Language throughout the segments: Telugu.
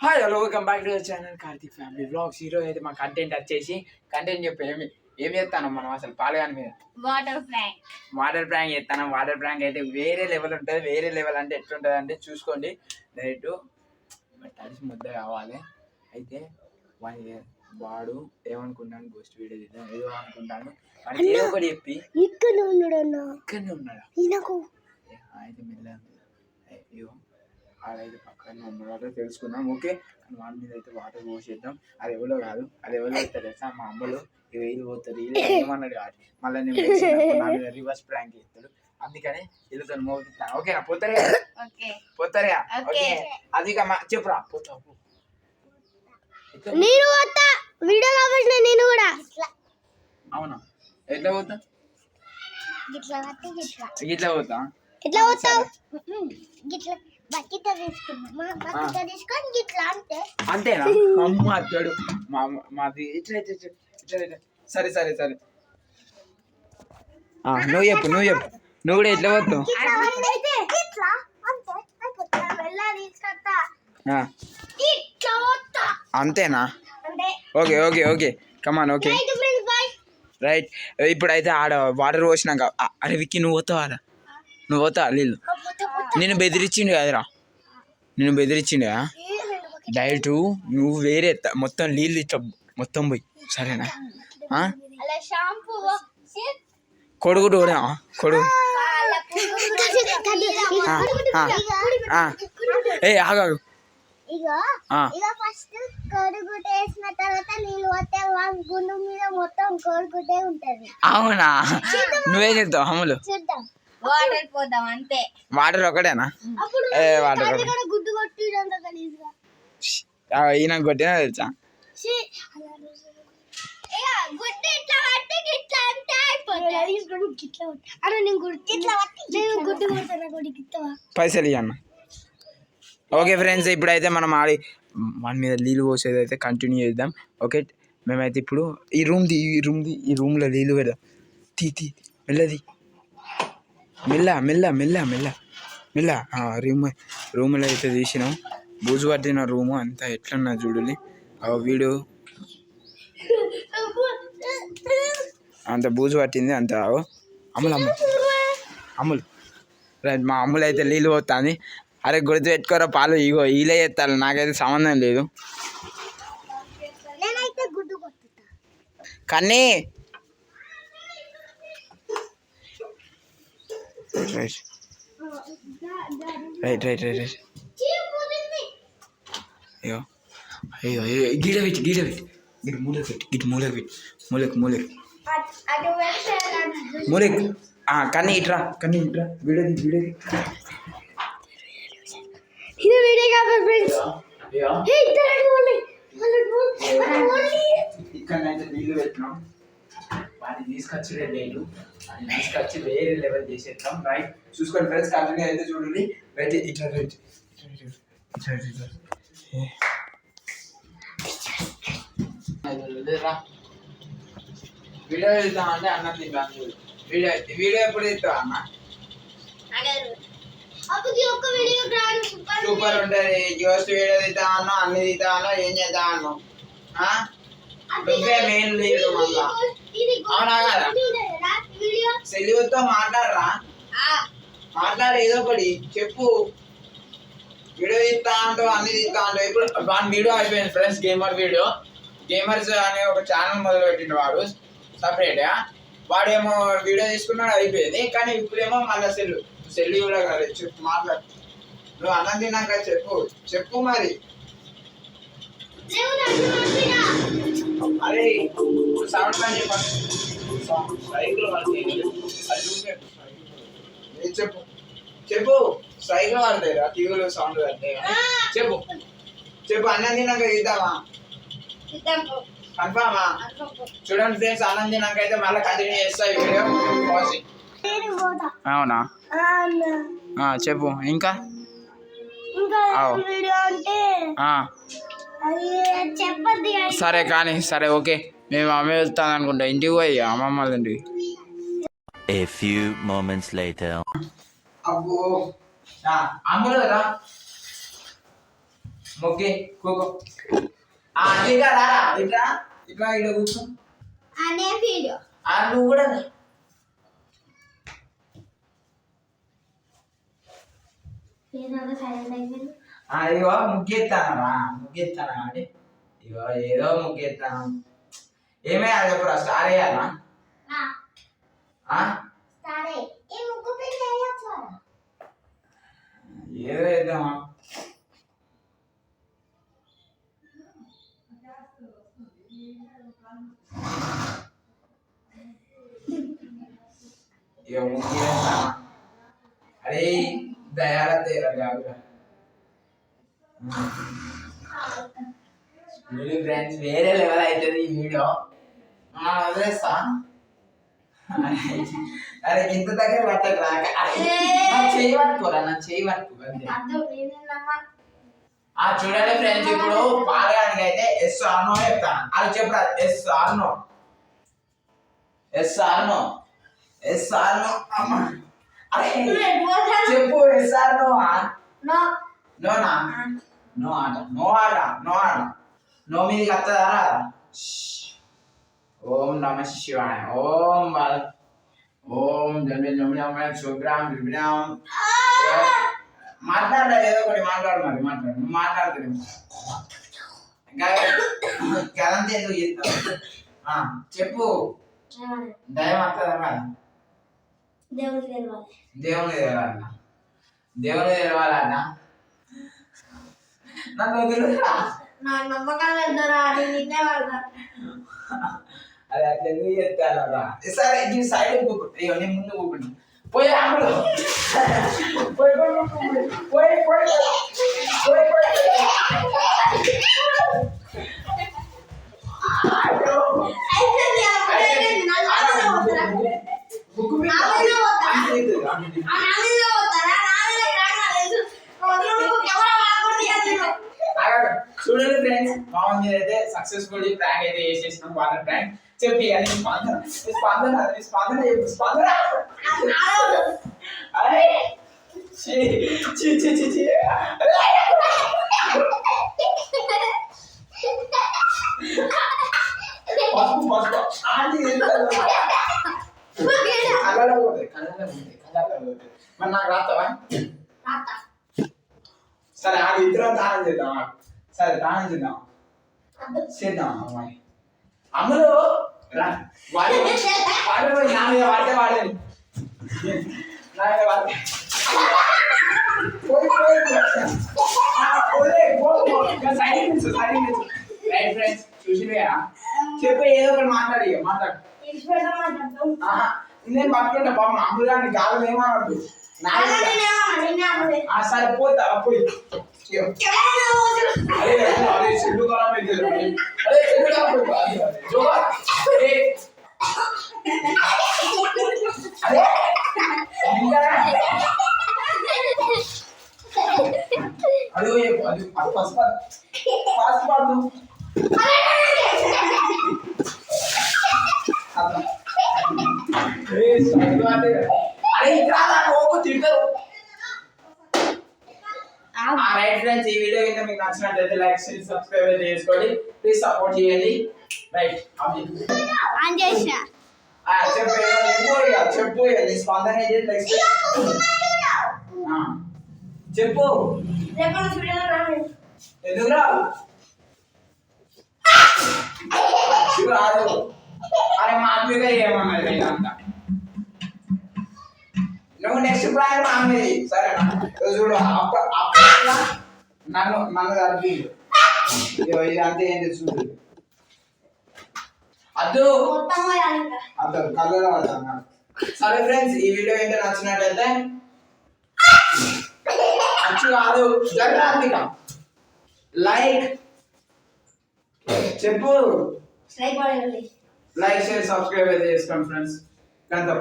Hi hello welcome back to channel Karthik family blogs ఈరోజు అయితే మా కంటెంట్ వచ్చేసి కంటెంట్ చెప్పి ఏమి ఏం చేస్తాను మనం అసలు పాలగాని మీద? వాటర్ ఫ్రాంక్ వాటర్ ప్రాంక్ చేస్తాను వాటర్ ప్రాంక్ అయితే వేరే లెవెల్ ఉంటుంది. వేరే లెవెల్ అంటే ఎట్లుంటుంది అంటే చూసుకోండి డైరెక్ట్ తడిసి ముద్ద కావాలి. అయితే వాడి వాడు ఏమనుకుంటాను గోస్ట్ వీడియో తీద్దాం. ఏదో అనుకుంటాను వాడికి ఏదో ఒకటి చెప్పి. ఇక్కడ ఉన్నాడు అన్న. ఇక్కడనే ఉన్నాడా? అయితే మెల్ల అయ్యో ఆడైతే పక్కనే ఉన్నాడో. తెలుసుకుందాం. ఓకే? కానీ వాడి మీద అయితే వాటర్ పోసేద్దాం అది ఎవరో కాదు. అది ఎవరో అవుతారు తెలుసా? మా అమ్మలు ఇవి వీళ్ళు పోతారు. వీళ్ళు ఏమన్నాడు కాదు. మళ్ళీ నేను వేసినప్పుడు నా మీద రివర్స్ ప్రాంక్ చేస్తాడు. అందుకని వీళ్ళతో మోపిస్తాను ఓకేనా పోతారు? ఓకే. పోతారా? ఓకే. ఓకే. అది చెప్పురా. పోతావు? నేను వస్తా వీడియో కాబట్టి నేను కూడా. అవునా? ఎట్లా పోతా? ఇట్లా పోతా? ఎట్లా పోతావు? గిట్లా. అంతేనా? అమ్మ అత్తాడు. మా మాది ఇట్లా ఇట్లా ఇట్లా ఇట్లా ఇట్లా. సరే సరే సరే. నువ్వు చెప్పు నువ్వు చెప్పు. నువ్వు కూడా ఎట్లా పోతావు? అంతేనా? Okay okay okay. Come on okay right ఇప్పుడైతే ఆడ వాటర్ పోసినాక విక్కి నువ్వు పోతావా ఆడ? నువ్వు పోతావా నీళ్ళు? నేను బెదిరించిండు కదరా. నేను బెదిరించిండు కదా. డైరెక్ట్ నువ్వు వేరే మొత్తం నీళ్ళు ఇట్లా మొత్తం పోయి. సరేనా? కొడుకుడు కూడా కొడుకు. ఏ ఆగాగు ఇగో ఆ, ఇక ఫస్ట్ కోడిగుడ్డ వేసిన తర్వాత నీళ్ళు పోతే వాడి గుండు మీద మొత్తం కోడిగుడ్డే ఉంటది. అవునా? నువ్వేం చెప్తావు? అమ్ములు చూద్దాం. వాటర్ పోదాం అంతే. వాటర్ ఒకటేనా? అప్పుడు ఏ వాటర్ ఒకటే. ఇక్కడ గుడ్డు కొట్టిడంత గలీజ్గా. ఆ, ఈయన కొట్టినా తెలుసా? పైసలు ఇవ్వన్న ఓకే ఫ్రెండ్స్ ఇప్పుడైతే మనం ఆడి మన మీద నీళ్ళు పోసేది అయితే కంటిన్యూ చేద్దాం. ఓకే మేమైతే ఇప్పుడు ఈ రూమ్ది ఈ రూమ్ది ఈ రూమ్లో నీళ్ళు పెడదాం. తీ తీ. మెల్లది. మెల్ల మెల్ల మెల్ల మెల్ల. మెల్ల. రూమ్ రూమ్లో అయితే తీసినాం. బూజు పట్టిన రూము అంతా ఎట్లున్నా చూడండి ఆ వీడియో అంత బూజు పట్టింది అంత. అమ్ములు అమ్ములు. అమ్ములు. రైట్ మా అమ్ములు అయితే నీళ్ళు పోతుంది. అరే గుర్తు పెట్టుకోరా పాలు ఇగో వీలే చేస్తారు నాకైతే సంబంధం లేదు. నేనైతే గుడ్డు కొట్టుతా కానీ right right right right right అయ్యో అయ్యో అయ్యో గిడ పెట్టి గిడ పెట్టి గిట్ మూలకి పెట్టి గిట్ మూలకి పెట్టి మూలకి మూలకి మూలకి కన్నీ ఇట్రా కన్నీ ఇట్రా వీడది వీడది ఇది వీడియో కాబట్టి ఫ్రెండ్స్ ఇక్కడనైతే నీళ్ళు పెట్టినాం వాటిని తీసుకొచ్చి లేదు వాటిని తీసుకొచ్చి వేరే లెవెల్ చేసేద్దాం. రైట్ చూసుకోండి ఫ్రెండ్స్ కంటిన్యూ అయితే చూడండి. రైట్ ఇట్లా రైట్ ఇట్లా ఇట్లా. వీడియో వెళ్తాం అంటే అన్నం తింటాను చూడు. వీడియో వీడియో ఎప్పుడు తీస్తావు అన్న? సూపర్ ఉంటుంది. జోస్ట్ వీడియో తీస్తా అన్నా అన్ని తీస్తా అన్నా ఏం చేస్తా అన్నావు ఆ? నువ్వే మెయిన్ లీడ్ మళ్ళా. అవునా కదా? సెలివుతో మాట్లాడరా? మాట్లాడు ఏదో ఒకటి చెప్పు. వీడియో తీస్తా అంటావు అన్ని తీస్తా అంటావు ఇప్పుడు వాడి వీడియో అయిపోయింది ఫ్రెండ్స్ గేమర్ వీడియో. గేమర్స్ అనే ఒక ఛానల్ మొదలు పెట్టిన వాడు సపరేట్గా వాడేమో వీడియో తీసుకున్నాడు అయిపోయింది. కానీ ఇప్పుడేమో మళ్ళీ సెల్ సెల్ కూడా కాదు చెప్పు మాట్లాడు. నువ్వు అన్నం తిన్నాక చెప్పు చెప్పు మరి. అరే సౌండ్ పని చెప్పండి. అది చూపే చెప్పు. చెప్పు. సైకిల్ పడతాయి రా టీవీలో సౌండ్ పడతాయి చెప్పు. చెప్పు అన్నం తిన్నాక ఇద్దామా కన్ఫామా? చూడండి ఫ్రెండ్స్ అన్నం తిన్నాక అయితే మళ్ళీ కంటిన్యూ చేస్తా ఈ వీడియో. అవునా? ఆ, అన్న. ఆ, చెప్పు. ఇంకా? ఇంకా. వీడియో అంటే? చెప్పద్ది. సరే కానీ సరే ఓకే. మేము అమ్మ వెళ్తాను అనుకుంటా. ఇంటికి పోయి అమ్మమ్మ వాళ్ళ ఇంటికి. A few moments later. అబ్బో అమ్ములు రా. మొక్కి కూకో. ఆ ఇట్లా రారా ఇట్లా ఇట్లా ఇట్లా కూర్చో. అనే వీడియో. ఆ నువ్వు కూడా రా. ఏదో సైలెంట్ అయిపోయింది. ఇగో ముగ్గెత్తానరా ముగ్గెత్తాను కాబట్టి ఇగో ఏదో ముగ్గెత్తాను. ఏమేయాలి చెప్పురా స్టార్ వేయాలా ఏదో వేద్దామా ఇక ముగ్గేస్తామా అరే దయాల తేరా జాగ్రత్త. వీడియో ఫ్రెండ్స్ వేరే లెవెల్ అవుతుంది ఈ వీడియో మనం వదిలేస్తా. అరే ఇంత దగ్గర పట్టకు రాక. అరే, నా పట్టుకోరా నా ఏంటమ్మా ఆ చూడండి ఫ్రెండ్స్ ఇప్పుడు పాడడానికి అయితే ఎస్ ఆర్నో చెప్తాను. అది చెప్పరా yes or no yes or no yes or no అమ్మ. అరే చెప్పు ఎస్ ఆర్నో నో? నోనా నో ఆట నో ఆట నో ఆట నో మీదకి వస్తుందా రాదా? ఓం నమ శివాయ ఓం బాల ఓం జన్మ జమ్మ శుభ్రాం విభ్రాం మాట్లాడరా ఏదో ఒకటి మాట్లాడు మరి మాట్లాడు నువ్వు మాట్లాడుతున్నావు గదంతా ఎందుకు చేస్తావు ఆ, చెప్పు దయం వస్తుందా రాదా? దేవుడికి తెలియాలి దేవుని తెలవాలన్న దేవుని తెలవాలన్న నన్ను వదిలేరా? నా నమ్మకాలు వెళ్తారా నిన్నే పడతా అది అట్లా ఎందుకు చెప్తానరా సరే ఈ సైడ్ కూకుంటా ఇక నేను ముందు కూకుంటా పోయి అమ్ముడు పోయి పోయి పోయి పోయి. పోయి అప్పుడే బుక్కు మీద ఇది, ఇది. పోతారా? చూడండి ఫ్రెండ్స్ మా మమ్మీ అయితే సక్సెస్ఫుల్లీ ప్రాంక్ అయితే చేసేసినాం వాళ్ళ ప్రాంక్ చెప్పి అని స్పందన ఈ స్పందన ఈ స్పందన చెప్పు, స్పందన ఆడవద్దు. అరే ఛీ ఛీ ఛీ ఛీ ఛీ అరే! పసుపు పసుపు ఆంటీ తింటారు. కళ్ళలో పోతాయి కళ్ళలో పోతాయి కళ్ళలో పోతాయి మరి నాకు రాస్తావా తాత. సరే ఆ ఇద్దరం దానం చేద్దాం ఆగు. సరే దానం చేద్దాం. చేద్దాం అమ్మాయి. అమ్మలు రా. వాడి వాడి పోయి నా మీద వాడితే వాడని నా మీద వాడితే. పోయి పోయి పోయి. చెప్పు ఏదో ఒకటి మాట్లాడి మాట్లాడు. నేను పట్టుకుంటా పాపం అమ్ముదాన్ని గాలం ఏమనద్దు. నా అలా మీద. నేనేమో, నేనేమో. ఆ సరే పోతా పోయి ఇగో. కెమెరా వదిలు. అరే అరే చెల్లు ఖరాబ్ అయితే అరే చెల్లు ఖరాబ్ అయితే జోగా అరే అరే ఇంకా అదే అది ఫస్ట్ ఫస్ట్ పాడు ఏ సైడ్ వాడే అరే ఇంకా ఓకు తింటారు ఆ రైట్ ఫ్రెండ్స్ ఈ వీడియో కనుక మీకు నచ్చినట్లయితే లైక్ చేసి సబ్స్క్రైబ్ చేసుకోండి. ప్లీజ్ సపోర్ట్ చేయండి. రైట్ ఆన్ చెప్పు స్పందన చెప్పు. ఎందుకు రావు? రాదు. అరే మా అమ్మిగా ఏమన్నది ఇదంతా నువ్వు నెక్స్ట్ ప్రాయం మా అమ్మది సరేనా? ఇదిగో చూడు అప్ప అప్ప నన్ను నన్ను కలిపి ఇదంతా ఏంటి చూడు. అద్దు. అద్దు కళ్ళలో పడతాను సరే ఫ్రెండ్స్ ఈ వీడియో ఏంటో నచ్చినట్టయితే అచ్చు కాదు. జరగాలి లైక్ చెప్పు. లైక్ షేర్ సబ్స్క్రైబ్ అయితే చేసుకోండి ఫ్రెండ్స్ గంతం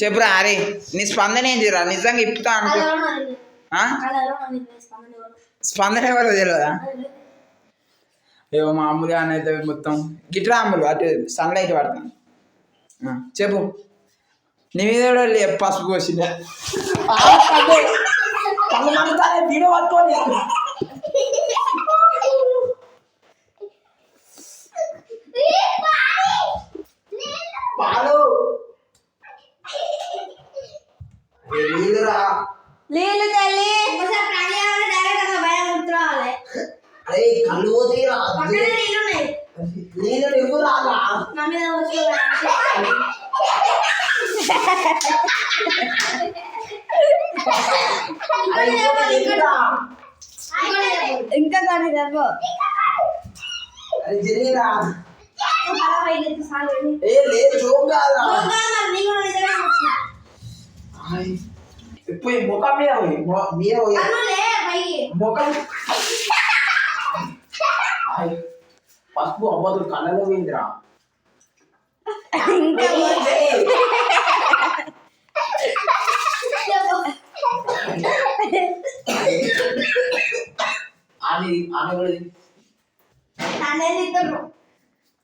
చెప్పురా అరే నీ స్పందన ఏం చేయరా నిజంగా ఇప్పుతా అనుకో. స్పందన ఎవరో? తెలియదా? ఏమో మామూలుగా అనేది మొత్తం గిట్లా అమ్ములు అటు సన్లైట్ పడతాం చెప్పు. నీ మీద కూడా పసుపు కోసిందా పాలు. లేదురా నీళ్ళు తల్లి. అరే కళ్ళు పోతీరా నీళ్ళు నువ్వు రాదా ఇంకా కానీ రేపు జరిగిరా ఏ లేదు చూడాలా పోయి ముఖం మీద పోయి మీద పోయి ముఖం. పసుపు అవ్వదు కళ్ళలో పోయిందిరా. అని అని కూడా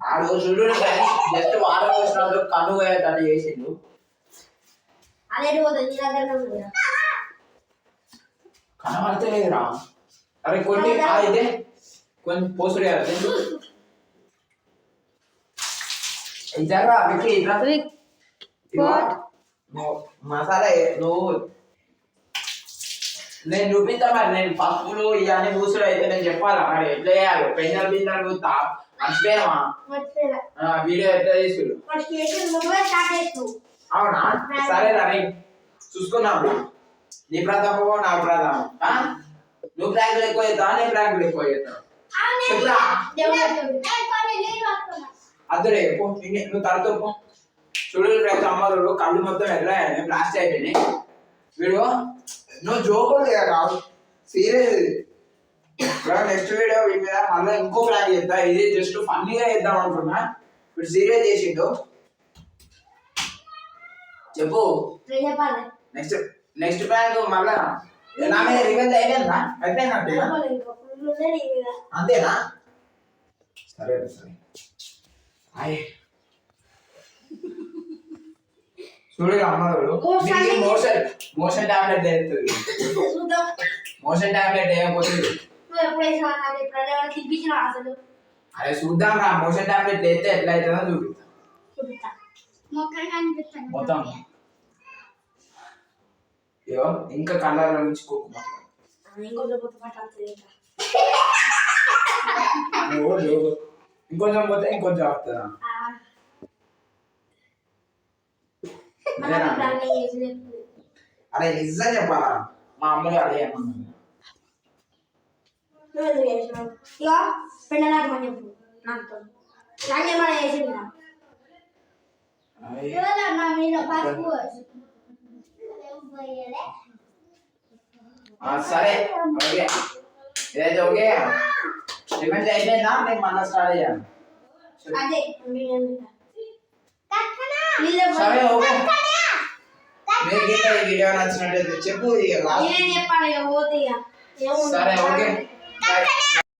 ఆడు చూడు జస్ట్ వారం వచ్చినప్పుడు కన్ను పోయేటట్టు చేసిండు అదే పోతుంది నీ దగ్గర ఉంది కనబడతలేదురా అరే కొన్ని ఆ ఇదే. కొన్ని పోసుడు ఇద్దరా విక్కి నువ్వు మసాలా నువ్వు. నేను చూపిస్తా మరి నేను పప్పులు ఇవన్నీ పూసుడు అయితే నేను చెప్పాలా మరి ఎట్లా చేయాలి? పెంజల్ బిందలు చూస్తా మర్చిపోయావా? వీడియో ఎట్లా తీసుడు? అవునా? సరే రే చూసుకున్నాం నీ ప్రతాపమో నా ప్రతాపం ఆ? నువ్వు ప్రాంకులు ఎక్కువ చేస్తావా? నేను ప్రాంకులు ఎక్కువ చెప్పురా. అద్దరే పో నిన్నే- నువ్వు తలతో పో. చూడు రేపు అమ్మలు కళ్ళు మొత్తం ఎర్రయ్యాయి బ్లాస్ట్ అయిపోయినాయి వీడు నువ్వు జోకులు కదా సీరియస్. నెక్స్ట్ వీడియో వీడి మీద మళ్ళీ ఇంకో ప్లాన్ చేద్దా. ఇది జస్ట్ ఫన్నీగా చేద్దాం అనుకున్నా. వీడు సీరియస్ చేసిండు. చెప్పు. నెక్స్ట్ నెక్స్ట్ ప్లాన్ మళ్ళా నా మీద రివెంజ్ అయిపోయిందా? అయిపోయిందంటేనా అంతేనా? సరే సరే. అయ్యి అమ్మడు. మోషన్ మోషన్ టాబ్లెట్ వేస్తుంది మోషన్ టాబ్లెట్ అరే చూద్దాం రా. మోషన్ టాబ్లెట్ వేస్తే ఎట్లా అవుతుందో చూపిస్తాం. మొత్తం. ఇంకా కళ్ళలో నుంచి ఇంకొంచెం లేవు ఇంకొంచెం పోతే ఇంకొంచెం వస్తుందా ఆ, అదేనా? మనం ప్లానింగ్ చేసి చెప్తుంది అరే నిజం చెప్పాలా? మా అమ్మలు అదే అమ్మన్నారు నువ్వు ఎందుకు చేసినావు? ఇక పెళ్ళలాగా మనం చెప్పు నాతో. నాకు ఏమైనా చేసింది నా అయ్. నా మీద పసుపు ఆ, సరే ఓకే ఏదైతే ఓకే రివెంజ్ అయిపోయిందా నేను మళ్ళీ స్టార్ట్ చేయాలి అదే సరే ఓకే మీకు ఇంకా ఈ వీడియో నచ్చినట్లయితే చెప్పు ఇక లాస్ట్ నేనేం చెప్పాలి ఇక పోతే ఇక ఏముంది? సరే ఓకే బాయ్